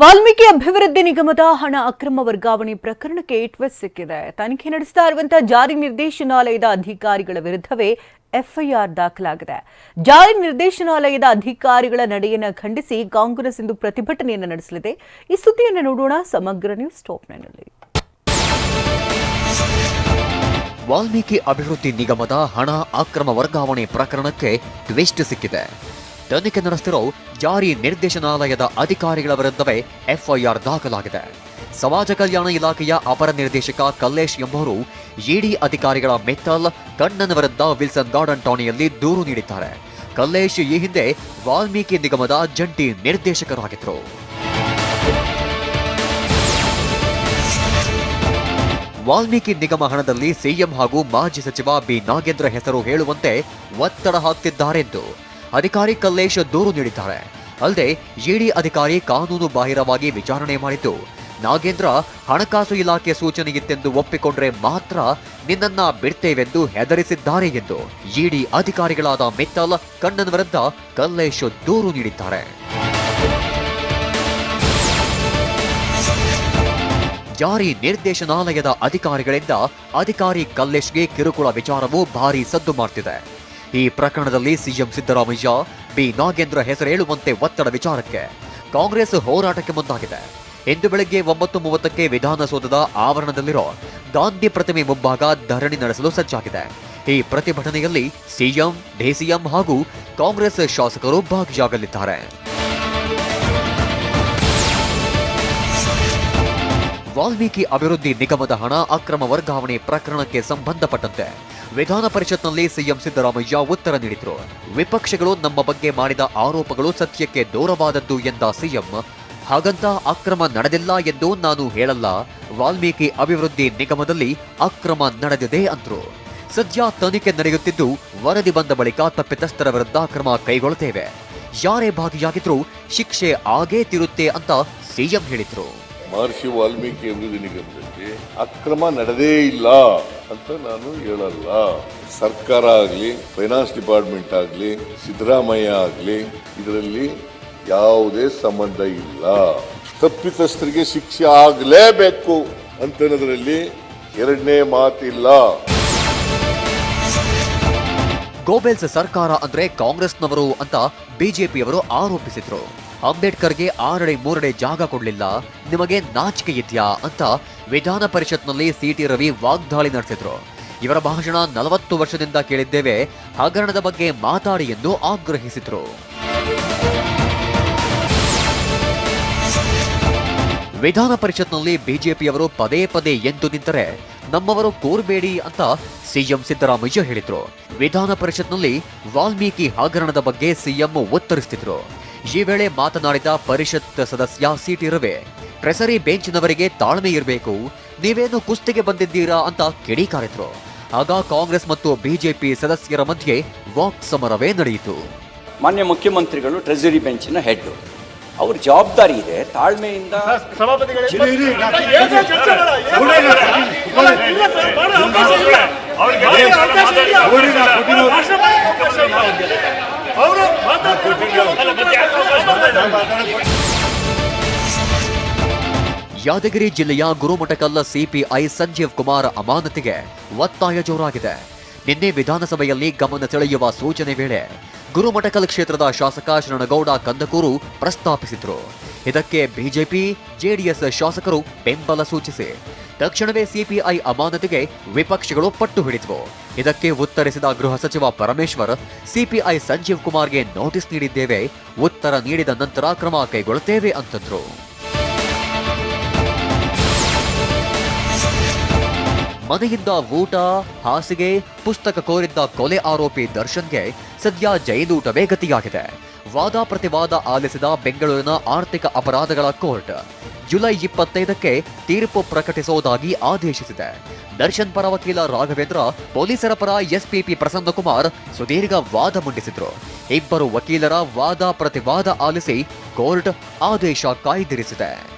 ವಾಲ್ಮೀಕಿ ಅಭಿವೃದ್ಧಿ ನಿಗಮದ ಹಣ ಅಕ್ರಮ ವರ್ಗಾವಣೆ ಪ್ರಕರಣಕ್ಕೆ ಟ್ವಿಸ್ಟ್ ಸಿಕ್ಕಿದೆ. ತನಿಖೆ ನಡೆಸ್ತಾ ಇರುವಂತಹ ಜಾರಿ ನಿರ್ದೇಶನಾಲಯದ ಅಧಿಕಾರಿಗಳ ವಿರುದ್ಧವೇ ಎಫ್ಐಆರ್ ದಾಖಲಾಗಿದೆ. ಜಾರಿ ನಿರ್ದೇಶನಾಲಯದ ಅಧಿಕಾರಿಗಳ ನಡೆಯನ್ನು ಖಂಡಿಸಿ ಕಾಂಗ್ರೆಸ್ ಇಂದು ಪ್ರತಿಭಟನೆಯನ್ನು ನಡೆಸಲಿದೆ. ಈ ಸುದ್ದಿಯನ್ನು ನೋಡೋಣ ಸಮಗ್ರ ನ್ಯೂಸ್ ಟಾಪ್ನಲ್ಲಿ ವಾಲ್ಮೀಕಿ ಅಭಿವೃದ್ಧಿ ನಿಗಮದ ಹಣ ಅಕ್ರಮ ವರ್ಗಾವಣೆ ಪ್ರಕರಣಕ್ಕೆ ಟ್ವಿಸ್ಟ್ ಸಿಕ್ಕಿದೆ. ತನಿಖೆ ನಡೆಸ್ತಿರೋ ಜಾರಿ ನಿರ್ದೇಶನಾಲಯದ ಅಧಿಕಾರಿಗಳ ವಿರುದ್ಧವೇ ಎಫ್ಐಆರ್ ದಾಖಲಾಗಿದೆ. ಸಮಾಜ ಕಲ್ಯಾಣ ಇಲಾಖೆಯ ಅಪರ ನಿರ್ದೇಶಕ ಕಲ್ಲೇಶ್ ಎಂಬುವರು ಇಡಿ ಅಧಿಕಾರಿಗಳ ಮೆತ್ತಲ್ ಕಣ್ಣನ್ ವಿರುದ್ಧ ವಿಲ್ಸನ್ ಗಾರ್ಡನ್ ಠಾಣೆಯಲ್ಲಿ ದೂರು ನೀಡಿದ್ದಾರೆ. ಕಲ್ಲೇಶ್ ಈ ಹಿಂದೆ ವಾಲ್ಮೀಕಿ ನಿಗಮದ ಜಂಟಿ ನಿರ್ದೇಶಕರಾಗಿದ್ದರು. ವಾಲ್ಮೀಕಿ ನಿಗಮ ಹಣದಲ್ಲಿ ಸಿಎಂ ಹಾಗೂ ಮಾಜಿ ಸಚಿವ ಬಿ ನಾಗೇಂದ್ರ ಹೆಸರು ಹೇಳುವಂತೆ ಒತ್ತಡ ಹಾಕ್ತಿದ್ದಾರೆಂದು ಅಧಿಕಾರಿ ಕಲ್ಲೇಶ್ ದೂರು ನೀಡಿದ್ದಾರೆ. ಅಲ್ಲದೆ, ಇಡಿ ಅಧಿಕಾರಿ ಕಾನೂನು ಬಾಹಿರವಾಗಿ ವಿಚಾರಣೆ ಮಾಡಿದ್ದು, ನಾಗೇಂದ್ರ ಹಣಕಾಸು ಇಲಾಖೆ ಸೂಚನೆ ಇತ್ತೆಂದು ಒಪ್ಪಿಕೊಂಡ್ರೆ ಮಾತ್ರ ನಿನ್ನನ್ನ ಬಿಡ್ತೇವೆಂದು ಹೆದರಿಸಿದ್ದಾರೆ ಎಂದು ಇಡಿ ಅಧಿಕಾರಿಗಳಾದ ಮಿತ್ತಲ್ ಕಣ್ಣನ್ ವಿರುದ್ಧ ಕಲ್ಲೇಶ್ ದೂರು ನೀಡಿದ್ದಾರೆ. ಜಾರಿ ನಿರ್ದೇಶನಾಲಯದ ಅಧಿಕಾರಿಗಳಿಂದ ಅಧಿಕಾರಿ ಕಲ್ಲೇಶ್ಗೆ ಕಿರುಕುಳ ವಿಚಾರವು ಭಾರಿ ಸದ್ದು ಮಾಡ್ತಿದೆ. ಈ ಪ್ರಕರಣದಲ್ಲಿ ಸಿಎಂ ಸಿದ್ದರಾಮಯ್ಯ ಬಿ. ನಾಗೇಂದ್ರ ಹೆಸರು ಹೇಳುವಂತೆ ಒತ್ತಡ ವಿಚಾರಕ್ಕೆ ಕಾಂಗ್ರೆಸ್ ಹೋರಾಟಕ್ಕೆ ಮುಂದಾಗಿದೆ. ಇಂದು ಬೆಳಗ್ಗೆ ಒಂಬತ್ತು ಮೂವತ್ತಕ್ಕೆ ವಿಧಾನಸೌಧದ ಆವರಣದಲ್ಲಿರೋ ಗಾಂಧಿ ಪ್ರತಿಮೆ ಮುಂಭಾಗ ಧರಣಿ ನಡೆಸಲು ಸಜ್ಜಾಗಿದೆ. ಈ ಪ್ರತಿಭಟನೆಯಲ್ಲಿ ಸಿಎಂ, ಡಿಸಿಎಂ ಹಾಗೂ ಕಾಂಗ್ರೆಸ್ ಶಾಸಕರು ಭಾಗಿಯಾಗಲಿದ್ದಾರೆ. ವಾಲ್ಮೀಕಿ ಅಭಿವೃದ್ಧಿ ನಿಗಮದ ಹಣ ಅಕ್ರಮ ವರ್ಗಾವಣೆ ಪ್ರಕರಣಕ್ಕೆ ಸಂಬಂಧಪಟ್ಟಂತೆ ವಿಧಾನ ಪರಿಷತ್ನಲ್ಲಿ ಸಿಎಂ ಸಿದ್ದರಾಮಯ್ಯ ಉತ್ತರ ನೀಡಿದರು. ವಿಪಕ್ಷಗಳು ನಮ್ಮ ಬಗ್ಗೆ ಮಾಡಿದ ಆರೋಪಗಳು ಸತ್ಯಕ್ಕೆ ದೂರವಾದದ್ದು ಎಂದ ಸಿಎಂ, ಹಾಗಂತ ಅಕ್ರಮ ನಡೆದಿಲ್ಲ ಎಂದು ನಾನು ಹೇಳಲ್ಲ, ವಾಲ್ಮೀಕಿ ಅಭಿವೃದ್ಧಿ ನಿಗಮದಲ್ಲಿ ಅಕ್ರಮ ನಡೆದಿದೆ ಅಂದ್ರು. ಸದ್ಯ ತನಿಖೆ ನಡೆಯುತ್ತಿದ್ದು, ವರದಿ ಬಂದ ಬಳಿಕ ತಪ್ಪಿತಸ್ಥರ ವಿರುದ್ಧ ಕ್ರಮ ಕೈಗೊಳ್ಳುತ್ತೇವೆ ಯಾರೇ ಭಾಗಿಯಾಗಿದ್ರೂ ಶಿಕ್ಷೆ ಆಗೇ ತಿರುತ್ತೆ ಅಂತ ಸಿಎಂ ಹೇಳಿದ್ರು. ಮಹರ್ಷಿ ವಾಲ್ಮೀಕಿ ಅಭಿವೃದ್ಧಿ ನಿಗಮದಲ್ಲಿ ಅಕ್ರಮ ನಡೆದೇ ಇಲ್ಲ ಅಂತ ನಾನು ಹೇಳಲ್ಲ. ಸರ್ಕಾರ ಆಗಲಿ ಫೈನಾನ್ಸ್ ಡಿಪಾರ್ಟ್ಮೆಂಟ್ ಆಗಲಿ, ಸಿದ್ದರಾಮಯ್ಯ ಆಗಲಿ, ಇದರಲ್ಲಿ ಯಾವುದೇ ಸಂಬಂಧ ಇಲ್ಲ. ತಪ್ಪಿತಸ್ಥರಿಗೆ ಶಿಕ್ಷೆ ಆಗಲೇಬೇಕು ಅಂತನದರಲ್ಲಿ ಎರಡನೇ ಮಾತಿಲ್ಲ. ಗೋಬೆಲ್ಸ್ ಸರ್ಕಾರ ಅಂದ್ರೆ ಕಾಂಗ್ರೆಸ್ನವರು ಅಂತ ಬಿಜೆಪಿಯವರು ಆರೋಪಿಸಿದ್ರು. ಅಂಬೇಡ್ಕರ್ಗೆ ಆರಡೆ ಮೂರಡೆ ಜಾಗ ಕೊಡಲಿಲ್ಲ. ನಿಮಗೆ ನಾಚಿಕೆ ಇದೆಯಾ ಅಂತ ವಿಧಾನ ಪರಿಷತ್ನಲ್ಲಿ ಸಿಟಿ ರವಿ ವಾಗ್ದಾಳಿ ನಡೆಸಿದ್ರು. ಇವರ ಭಾಷಣ ನಲವತ್ತು ವರ್ಷದಿಂದ ಕೇಳಿದ್ದೇವೆ. ಹಗರಣದ ಬಗ್ಗೆ ಮಾತಾಡಿ ಎಂದು ಆಗ್ರಹಿಸಿದ್ರು. ವಿಧಾನ ಪರಿಷತ್ನಲ್ಲಿ ಬಿಜೆಪಿಯವರು ಪದೇ ಪದೇ ಎಂದು ನಿಂತರೆ ನಮ್ಮವರು ಕೋರ್ಬೇಡಿ ಅಂತ ಸಿಎಂ ಸಿದ್ದರಾಮಯ್ಯ ಹೇಳಿದ್ರು. ವಿಧಾನ ಪರಿಷತ್ನಲ್ಲಿ ವಾಲ್ಮೀಕಿ ಹಗರಣದ ಬಗ್ಗೆ ಸಿಎಂ ಉತ್ತರಿಸುತ್ತಿದ್ರು ಈ ವೇಳೆ ಮಾತನಾಡಿದ ಪರಿಷತ್ ಸದಸ್ಯ ಸಿಟಿ ರವಿ ಟ್ರೆಸರಿ ಬೆಂಚ್ನವರಿಗೆ ತಾಳ್ಮೆ ಇರಬೇಕು. ನೀವೇನು ಕುಸ್ತಿಗೆ ಬಂದಿದ್ದೀರಾ ಅಂತ ಕಿಡಿಕಾರಿದ್ರು. ಆಗ ಕಾಂಗ್ರೆಸ್ ಮತ್ತು ಬಿಜೆಪಿ ಸದಸ್ಯರ ಮಧ್ಯೆ ವಾಕ್ ಸಮರವೇ ನಡೆಯಿತು. ಮಾನ್ಯ ಮುಖ್ಯಮಂತ್ರಿಗಳು, ಟ್ರೆಜರಿ ಬೆಂಚಿನ ಹೆಡ್ ಅವ್ರ ಜವಾಬ್ದಾರಿ ಇದೆ ತಾಳ್ಮೆಯಿಂದ ಯಾದಗಿರಿ ಜಿಲ್ಲೆಯ ಗುರುಮಠಕಲ್ಲ ಸಿಪಿಐ ಸಂಜೀವ್ ಕುಮಾರ್ ಅಮಾನತಿಗೆ ಒತ್ತಾಯ ಜೋರಾಗಿದೆ. ನಿನ್ನೆ ವಿಧಾನಸಭೆಯಲ್ಲಿ ಗಮನ ಸೆಳೆಯುವ ಸೂಚನೆ ವೇಳೆ ಗುರುಮಠಕಲ್ ಕ್ಷೇತ್ರದ ಶಾಸಕ ಶರಣಗೌಡ ಕಂದಕೂರು ಪ್ರಸ್ತಾಪಿಸಿದ್ರು. ಇದಕ್ಕೆ ಬಿಜೆಪಿ, ಜೆಡಿಎಸ್ ಶಾಸಕರು ಬೆಂಬಲ ಸೂಚಿಸಿ. ತಕ್ಷಣವೇ ಸಿಪಿಐ ಅಮಾನತಿಗೆ ವಿಪಕ್ಷಗಳು ಪಟ್ಟು ಹಿಡಿದವು. ಇದಕ್ಕೆ ಉತ್ತರಿಸಿದ ಗೃಹ ಸಚಿವ ಪರಮೇಶ್ವರ್, ಸಿಪಿಐ ಸಂಜೀವ್ ಕುಮಾರ್ಗೆ ನೋಟಿಸ್ ನೀಡಿದ್ದೇವೆ, ಉತ್ತರ ನೀಡಿದ ನಂತರ ಕ್ರಮ ಕೈಗೊಳ್ಳುತ್ತೇವೆ ಅಂತಂದ್ರು. ಮನೆಯಿಂದ ಊಟ, ಹಾಸಿಗೆ, ಪುಸ್ತಕ ಕೋರಿದ್ದ ಕೊಲೆ ಆರೋಪಿ ದರ್ಶನ್ಗೆ ಸದ್ಯ ಜೈಲೂಟವೇ ಗತಿಯಾಗಿದೆ. ವಾದ ಪ್ರತಿವಾದ ಆಲಿಸಿದ ಬೆಂಗಳೂರಿನ ಆರ್ಥಿಕ ಅಪರಾಧಗಳ ಕೋರ್ಟ್ ಜುಲೈ ಇಪ್ಪತ್ತೈದಕ್ಕೆ ತೀರ್ಪು ಪ್ರಕಟಿಸುವುದಾಗಿ ಆದೇಶಿಸಿದೆ. ದರ್ಶನ್ ಪರ ವಕೀಲ ರಾಘವೇಂದ್ರ, ಪೊಲೀಸರ ಪರ ಎಸ್ಪಿಪಿ ಪ್ರಸನ್ನಕುಮಾರ್ ಸುದೀರ್ಘ ವಾದ ಮಂಡಿಸಿದ್ರು. ಇಬ್ಬರು ವಕೀಲರ ವಾದ ಪ್ರತಿವಾದ ಆಲಿಸಿ ಕೋರ್ಟ್ ಆದೇಶ ಕಾಯ್ದಿರಿಸಿದೆ.